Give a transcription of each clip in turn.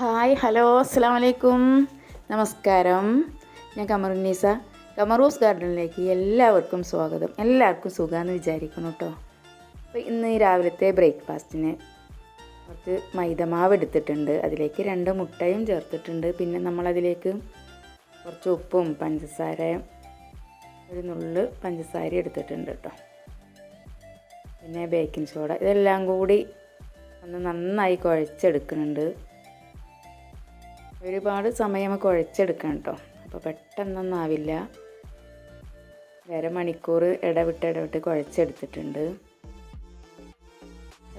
Hi hello അസ്സാം വലൈക്കും നമസ്കാരം. ഞാൻ കമറുന്നീസ കമറൂസ് ഗാർഡനിലേക്ക് എല്ലാവർക്കും സ്വാഗതം. എല്ലാവർക്കും സുഖമാണെന്ന് വിചാരിക്കുന്നു കേട്ടോ അപ്പോൾ ഇന്ന് രാവിലത്തെ ബ്രേക്ക്ഫാസ്റ്റിന് കുറച്ച് മൈദമാവ് എടുത്തിട്ടുണ്ട്. അതിലേക്ക് രണ്ട് മുട്ടയും ചേർത്തിട്ടുണ്ട്. പിന്നെ നമ്മളതിലേക്ക് കുറച്ച് ഉപ്പും പഞ്ചസാരയും ഒരു നുള്ള് പഞ്ചസാര എടുത്തിട്ടുണ്ട് കേട്ടോ പിന്നെ ബേക്കിംഗ് സോഡ. ഇതെല്ലാം കൂടി ഒന്ന് നന്നായി കുഴച്ചെടുക്കുന്നുണ്ട്. ഒരുപാട് സമയം കുഴച്ചെടുക്കണം കേട്ടോ. അപ്പോൾ പെട്ടെന്നൊന്നാവില്ല. അരമണിക്കൂർ ഇടവിട്ട് ഇടവിട്ട് കുഴച്ചെടുത്തിട്ടുണ്ട്.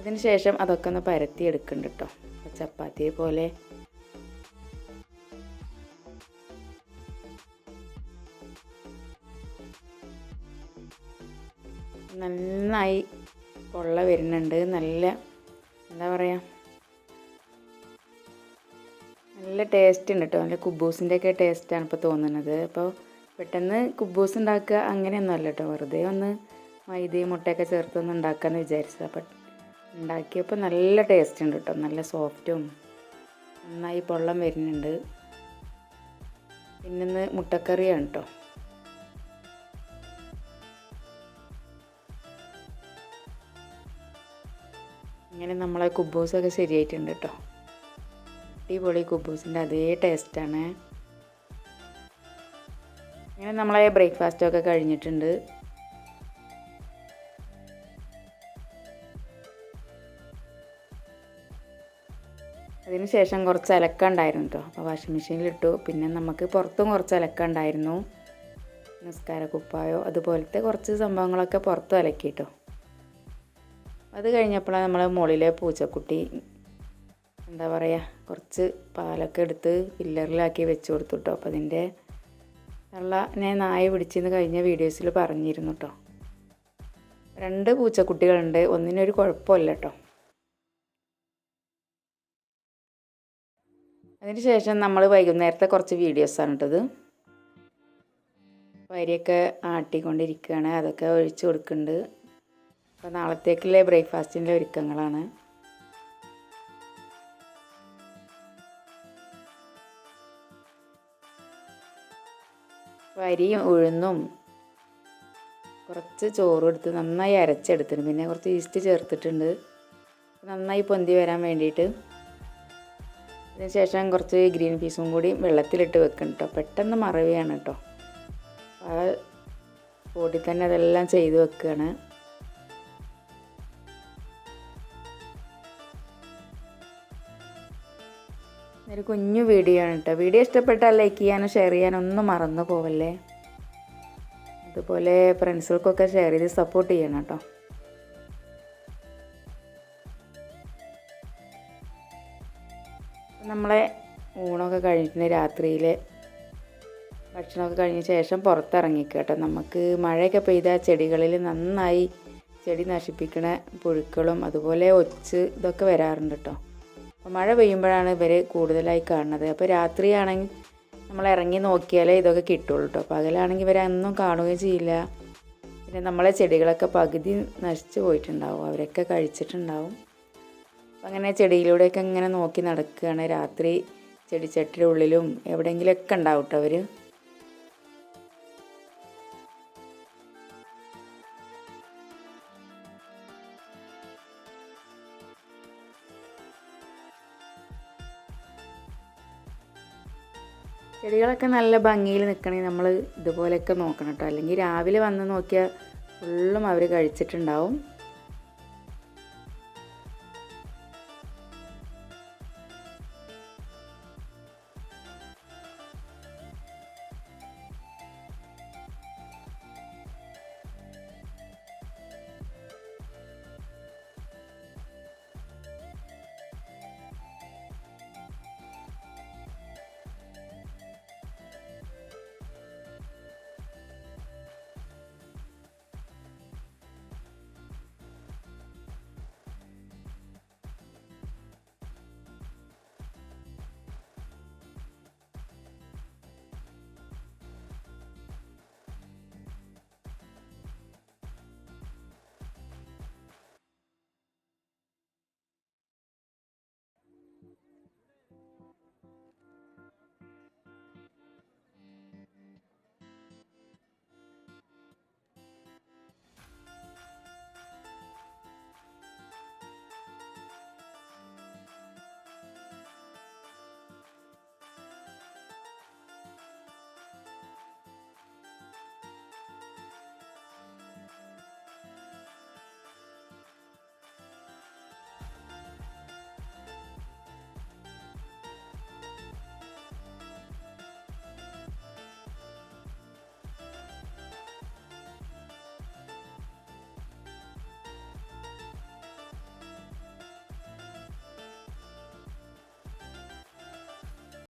അതിനുശേഷം അതൊക്കെ ഒന്ന് പരത്തി എടുക്കുന്നുണ്ട് കേട്ടോ ചപ്പാത്തിയെ പോലെ. നന്നായി പൊള്ള വരുന്നുണ്ട്. നല്ല എന്താ പറയുക നല്ല ടേസ്റ്റ് ഉണ്ട് കേട്ടോ നല്ല കുബൂസിന്റെ ഒക്കെ ടേസ്റ്റാണ് ഇപ്പോൾ തോന്നുന്നത്. അപ്പോൾ പെട്ടെന്ന് കുബൂസ് ഉണ്ടാക്കുക അങ്ങനെയൊന്നും അല്ല കേട്ടോ വെറുതെ ഒന്ന് മൈദയും മുട്ടയൊക്കെ ചേർത്തൊന്ന് ഉണ്ടാക്കാമെന്ന് വിചാരിച്ചത്. അപ്പം ഉണ്ടാക്കിയപ്പോൾ നല്ല ടേസ്റ്റ് ഉണ്ട് കേട്ടോ നല്ല സോഫ്റ്റും നന്നായി പൊള്ളം വരുന്നുണ്ട്. പിന്നെ മുട്ടക്കറിയാണ് കേട്ടോ ഇങ്ങനെ നമ്മളെ കുബൂസൊക്കെ ശരിയായിട്ടുണ്ട് കേട്ടോ അടിപൊളി കുബൂസിന്റെ അതേ ടേസ്റ്റാണ്. അങ്ങനെ നമ്മളെ ബ്രേക്ക്ഫാസ്റ്റൊക്കെ കഴിഞ്ഞിട്ടുണ്ട്. അതിന് ശേഷം കുറച്ച് അലക്ക ഉണ്ടായിരുന്നു കേട്ടോ അപ്പോൾ വാഷിംഗ് മെഷീനിലിട്ടു പിന്നെ നമുക്ക് പുറത്തും കുറച്ച് അലക്ക ഉണ്ടായിരുന്നു. നിസ്കാര കുപ്പായോ അതുപോലത്തെ കുറച്ച് സംഭവങ്ങളൊക്കെ പുറത്തും അലക്കി കേട്ടോ അത് കഴിഞ്ഞപ്പോഴാണ് നമ്മൾ മുകളിലെ പൂച്ചക്കുട്ടി എന്താ പറയുക കുറച്ച് പാലൊക്കെ എടുത്ത് പില്ലറിലാക്കി വെച്ച് കൊടുത്തു കേട്ടോ അപ്പോൾ അതിന്റെ വെള്ള ഞാൻ നായ പിടിച്ചെന്ന് കഴിഞ്ഞ വീഡിയോസിൽ പറഞ്ഞിരുന്നു കേട്ടോ രണ്ട് പൂച്ചക്കുട്ടികളുണ്ട്. ഒന്നിനൊരു കുഴപ്പമില്ല കേട്ടോ അതിന് ശേഷം നമ്മൾ വൈകുന്നേരത്തെ കുറച്ച് വീഡിയോസാണ് കേട്ടത് വരിയൊക്കെ ആട്ടിക്കൊണ്ടിരിക്കുകയാണ്. അതൊക്കെ ഒഴിച്ചു കൊടുക്കുന്നുണ്ട്. അപ്പോൾ നാളത്തേക്കുള്ള ബ്രേക്ക്ഫാസ്റ്റിന്റെ ഒരുക്കങ്ങളാണ്. വരിയും ഉഴുന്നും കുറച്ച് ചോറും എടുത്ത് നന്നായി അരച്ചെടുത്തിട്ടുണ്ട്. പിന്നെ കുറച്ച് ഈസ്റ്റ് ചേർത്തിട്ടുണ്ട്. നന്നായി പൊന്തി വരാൻ വേണ്ടിയിട്ട്. അതിനുശേഷം കുറച്ച് ഗ്രീൻ പീസും കൂടി വെള്ളത്തിലിട്ട് വെക്കണം കേട്ടോ പെട്ടെന്ന് മറവിയാണ് കേട്ടോ ആ പൊടി തന്നെ അതെല്ലാം ചെയ്ത് വെക്കുകയാണ് ഒരു കുഞ്ഞു വീഡിയോ ആണ് കേട്ടോ വീഡിയോ ഇഷ്ടപ്പെട്ടാൽ ലൈക്ക് ചെയ്യാനും ഷെയർ ചെയ്യാനും ഒന്നും മറന്നു പോവല്ലേ? അതുപോലെ ഫ്രണ്ട്സുകൾക്കൊക്കെ ഷെയർ ചെയ്ത് സപ്പോർട്ട് ചെയ്യണം കേട്ടോ നമ്മളെ ഊണൊക്കെ കഴിഞ്ഞിട്ട് രാത്രിയിൽ ഭക്ഷണമൊക്കെ കഴിഞ്ഞ ശേഷം പുറത്തിറങ്ങിക്കുക കേട്ടോ നമുക്ക് മഴയൊക്കെ പെയ്ത ചെടികളിൽ നന്നായി ചെടി നശിപ്പിക്കണ പുഴുക്കളും അതുപോലെ ഒച്ച് ഇതൊക്കെ വരാറുണ്ട് കേട്ടോ അപ്പോൾ മഴ പെയ്യുമ്പോഴാണ് ഇവർ കൂടുതലായി കാണുന്നത്. അപ്പോൾ രാത്രിയാണെങ്കിൽ നമ്മൾ ഇറങ്ങി നോക്കിയാലേ ഇതൊക്കെ കിട്ടുള്ളൂ കേട്ടോ. പകലാണെങ്കിൽ ഇവരൊന്നും കാണുകയും ചെയ്യില്ല. പിന്നെ നമ്മളെ ചെടികളൊക്കെ പകുതി നശിച്ചു പോയിട്ടുണ്ടാവും. അവരൊക്കെ കഴിച്ചിട്ടുണ്ടാവും. അപ്പം അങ്ങനെ ചെടിയിലൂടെയൊക്കെ ഇങ്ങനെ നോക്കി നടക്കുകയാണ്. രാത്രി ചെടിച്ചട്ടിയുടെ ഉള്ളിലും എവിടെയെങ്കിലുമൊക്കെ ഉണ്ടാവും കേട്ടോ അവർ ചെടികളൊക്കെ നല്ല ഭംഗിയിൽ നിൽക്കണേ നമ്മൾ ഇതുപോലെയൊക്കെ നോക്കണം കേട്ടോ. അല്ലെങ്കിൽ രാവിലെ വന്ന് നോക്കിയാൽ ഫുള്ളും അവർ കഴിച്ചിട്ടുണ്ടാവും.